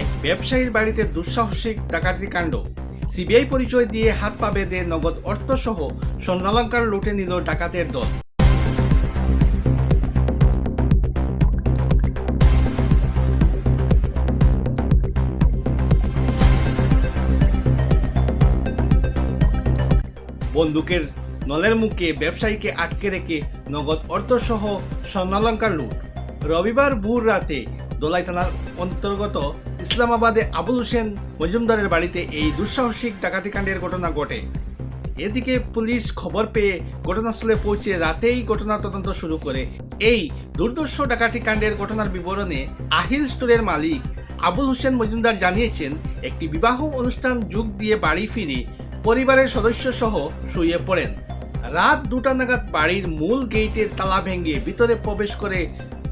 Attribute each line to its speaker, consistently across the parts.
Speaker 1: এক ব্যবসায়ীর বাড়িতে দুঃসাহসিক ডাকাতি কাণ্ড। সিবিআই পরিচয় দিয়ে হাত পা বেঁধে নগদ অর্থসহ স্বর্ণালঙ্কার লুটে নিল ডাকাতের দল। বন্দুকের নলের মুখে ব্যবসায়ীকে আটকে রেখে নগদ অর্থসহ স্বর্ণালঙ্কার লুট। রবিবার ভোর রাতে দোলাই থানার অন্তর্গত ইসলামাবাদে আবুল হোসেন মজুমদারের বাড়িতে এই দুঃসাহসিক ডাকাতিকাণ্ডের ঘটনা ঘটে। এদিকে পুলিশ খবর পেয়ে ঘটনাস্থলে পৌঁছে রাতেই ঘটনা তদন্ত শুরু করে। এই দুর্দর্শ ডাকাতি কাণ্ডের ঘটনার বিবরণে আহিল স্টোরের মালিক আবুল হোসেন মজুমদার জানিয়েছেন, একটি বিবাহ অনুষ্ঠান যোগ দিয়ে বাড়ি ফিরে পরিবারের সদস্য সহ শুয়ে পড়েন। রাত দুটা নাগাদ বাড়ির মূল গেটের তালা ভেঙে ভিতরে প্রবেশ করে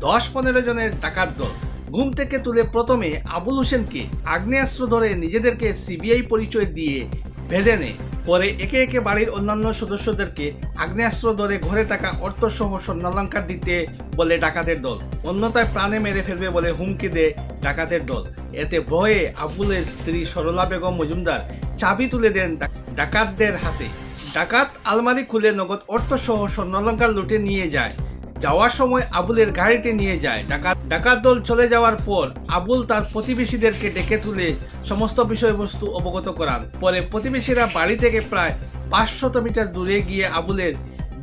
Speaker 1: দশ পনেরো জনের ডাকাত দল ঘুম থেকে তুলে প্রথমে আবুল হোসেনকে আগ্নেয়াস্ত্র ধরে নিজেদেরকে সিবিআই পরিচয় দিয়ে বেঁধে নেয়। পরে একে একে বাড়ির অন্যান্য সদস্যদেরকে আগ্নেয়াস্ত্র ধরে ঘরে থাকা অর্থসহ স্বর্ণালঙ্কার দিতে বলে ডাকাতের দল। অন্যতায় প্রাণে মেরে ফেলবে বলে হুমকি দেয় ডাকাতের দল। এতে ভয়ে আবুলের স্ত্রী সরলা বেগম মজুমদার চাবি তুলে দেন ডাকাতদের হাতে। ডাকাত আলমারি খুলে নগদ অর্থসহ স্বর্ণালঙ্কার লুটে নিয়ে যায় যাওয়ার সময় আবুলের গাড়িটি নিয়ে যায়। ডাকাত ডাকাত দল চলে যাওয়ার পর আবুল তার প্রতিবেশীদেরকে ডেকে তুলে সমস্ত বিষয়বস্তু অবগত করান। পরে প্রতিবেশীরা বাড়ি থেকে প্রায় পাঁচশত মিটার দূরে গিয়ে আবুলের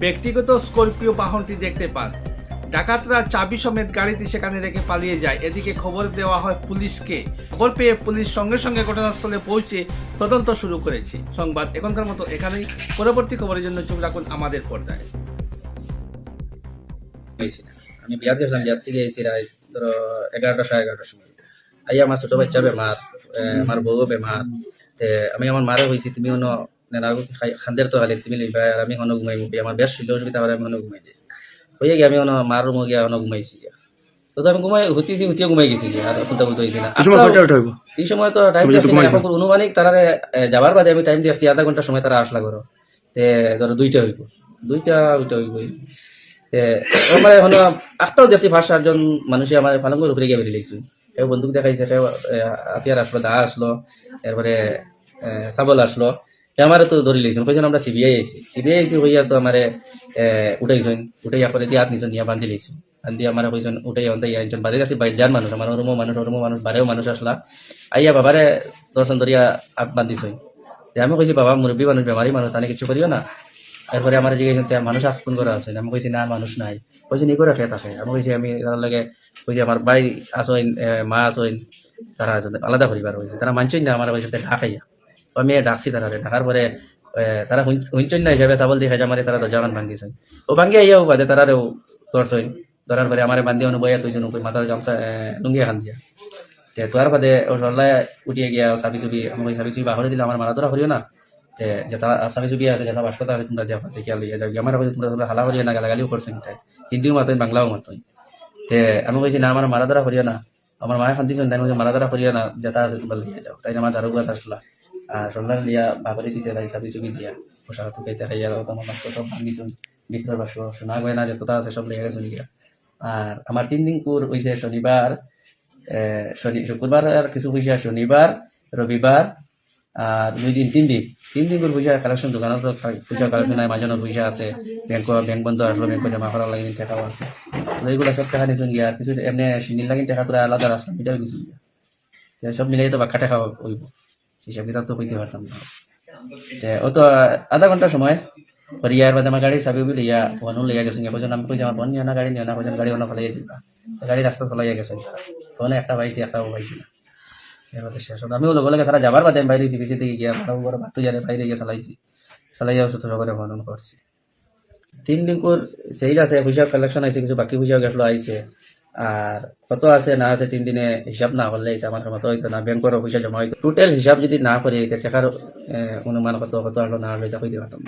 Speaker 1: ব্যক্তিগত স্করপিও বাহনটি দেখতে পান। ডাকাতরা চাবি সমেত গাড়িটি সেখানে রেখে পালিয়ে যায়। এদিকে খবর দেওয়া হয় পুলিশকে। খবর পেয়ে পুলিশ সঙ্গে সঙ্গে ঘটনাস্থলে পৌঁছে তদন্ত শুরু করেছে। সংবাদ এখনকার মতো এখানেই। পরবর্তী খবরের জন্য চোখ রাখুন আমাদের পর্দায়।
Speaker 2: না আমি বিয়াত গেছিলাম বিয়াত থেকে এসেছি রাত ধরো এগারোটা সাড়ে এগারোটার সময়। আইয়া আমার ছোট বাচ্চা বেমার আমার বউ বেমার তে আমি আমার মারে হয়েছি তুমি অন্য নেনাগু খান্দের তো হালে তুমি লইবা আর আমি হনো ঘুমাই মুখি। আমার বেশ শুলে অসুবিধা হয় আমি হনো ঘুমাই দিই হয়ে গিয়ে আমি অন্য মার রুমে গিয়া হনো ঘুমাইছি তো আমি ঘুমাই হুতিছি হুতিয়ে ঘুমাই গেছি আর শুনতে বলতে হয়েছি না।
Speaker 3: এই সময়
Speaker 2: তো টাইম। এখন অনুমানিক তারা যাবার বাদে আমি টাইম দিচ্ছি আধা ঘণ্টার সময় তারা আসলা করো তে ধরো দুইটা হইব দুইটা ওইটা হইব আমার এখন আটটাও দেখছি ফার্স্ট চারজন মানুষে আমার ফালঙ্গের উপরে গিয়ে বেরিয়ে লাগছি কেউ বন্দুক দেখাইছে কেউ হাতিয়ার আসলো দা আসলো এরপরে সাবল আসলো আমার তো ধরে লিখছেন কইছেন আমরা সিবিআই আইছি সিবিআই আইসি হইয়া তো আমারে উঠাইছেন উঠাইয়া পরে দিয়ে হাত নিছেন বান্ধি লাইছেন বান্ধি আমার কইছেন উঠাই অন্তাই আইছেন বাড়ির আছে বাইজার মানুষ আমার ওরমো মানুষ ওরমো মানুষ বারেও মানুষ আসলা আইয়া বাবারে দর্শন ধরিয়া হাত বান্ধিছই তে আমি কইছি বাবা মুরব্বী মানুষ বেমারি মানুষ তানে কিছু করিও না। এরপরে আমার জিজ্ঞেস মানুষ আট ফোন করা আছে? আমি কইছি, না, মানুষ নাই। কইছি নি করে খেয়ে থাকে আমি কইছি, আমি তার লাগে কইছি আমার ভাই আসইন মা আসইন তারা আছে, আলাদা পরিবার হয়েছে তারা মানছেন না আমার কইছে ঢাকাইয়া তো আমি ডাকছি তারা ঢাকার পরে তারা শুনছেন না হিসাবে চাবল দিয়ে হেজা মারি তারা দরজাগান ভাঙ্গিছেন ও ভাঙ্গি আইয়াও বাদে তারারেও ধরছইন ধরার পরে আমার বান্ধি অনু বইয়া তুইছেন মাথার গামছা লুঙ্গি খান দিয়া। তে তোর বাদে ও সরলায় উঠিয়ে গিয়া চাবি চুবি আমি চাবি চুবি বাহরে দিলে আমার মারা ধরা করিও না। তে যেটা চাবি চুবি আছে যেটা বাসকতা আছে, তোমরা দিয়া দেখিয়া লইয়া যাও। আমার কইছে তোমরা হালা করিয়া না, গালাগালিও করছেন তাই। হিন্দিও মাতই বাংলাও মাতই তে আমি কইছি না আমার মারা ধরা করিও না। আমার মায়ের শান্তিছেন তাই কইছে মারা ধরা করিও না যেটা আছে, তোমরা লইয়া যাও। তাই আমার দারুগা আসলা আর সরলার লিয়া বাবরে দিছে, তাই চাবি চুবি দিয়া। পোশাক টুকাইতে খাইয়া তোমার মাছ সব ভাঙিছুন ভিতর বাস সোনা গয়না যতটা আছে সব লেগে গেছে গিয়া আর আমার তিন দিন কুর হইছে শনিবার শনি শুক্রবার আর কিছু পয়সা শনিবার রবিবার দুই দিন, তিন দিন। তিন দিন করে পয়সা কালেকশন দোকানত তো কালেকশন নাই মাজনের পয়সা আছে। ব্যাংক ব্যাংক বন্ধ আসলো ব্যাংক জমা করার লাগে টাকাও আছে। এইগুলো সব টাকা নিয়েছেন গিয়া আর কিছু এমনি সিনির লাগে টাকা তোরা আলাদা রাস্তা এটাও কিছু সব মিলাই তো বাক্কা টাকা হইব হিসাব কিতাব তো হইতে পারতাম না ও তো আধা ঘণ্টা সময়। পরে ইয়ার বাদে আমার গাড়ি চাবি বলে ইয়া বনু লইয়া গেছেন ইয়া পর্যন্ত আমি কইছি আমার বন নিও না, গাড়ি নিও না পর্যন্ত গাড়ি অন্য ফেলাইয়া দিবা গাড়ি রাস্তা ফেলাইয়া গেছেন তখন একটা পাইছি একটাও পাইছি না। তারা যাবার বাদে আমি বাইরে বিসি থেকে গিয়া ভাড়া বড় ভাত জানে বাইরে গিয়ে তিন দিন কর আছে পয়সা কালেকশন আইছে, কিছু বাকি পয়সা গেছিল আইছে। আর কত আছে, না আছে, তিন দিনে হিসাব না করলে এটা আমার মতো হইতো না ব্যাংকের পয়সা জমা হইতো টোটাল হিসাব যদি না করে টাকার অনুমান কত কত হলো না হলো এটা হইতে পারতাম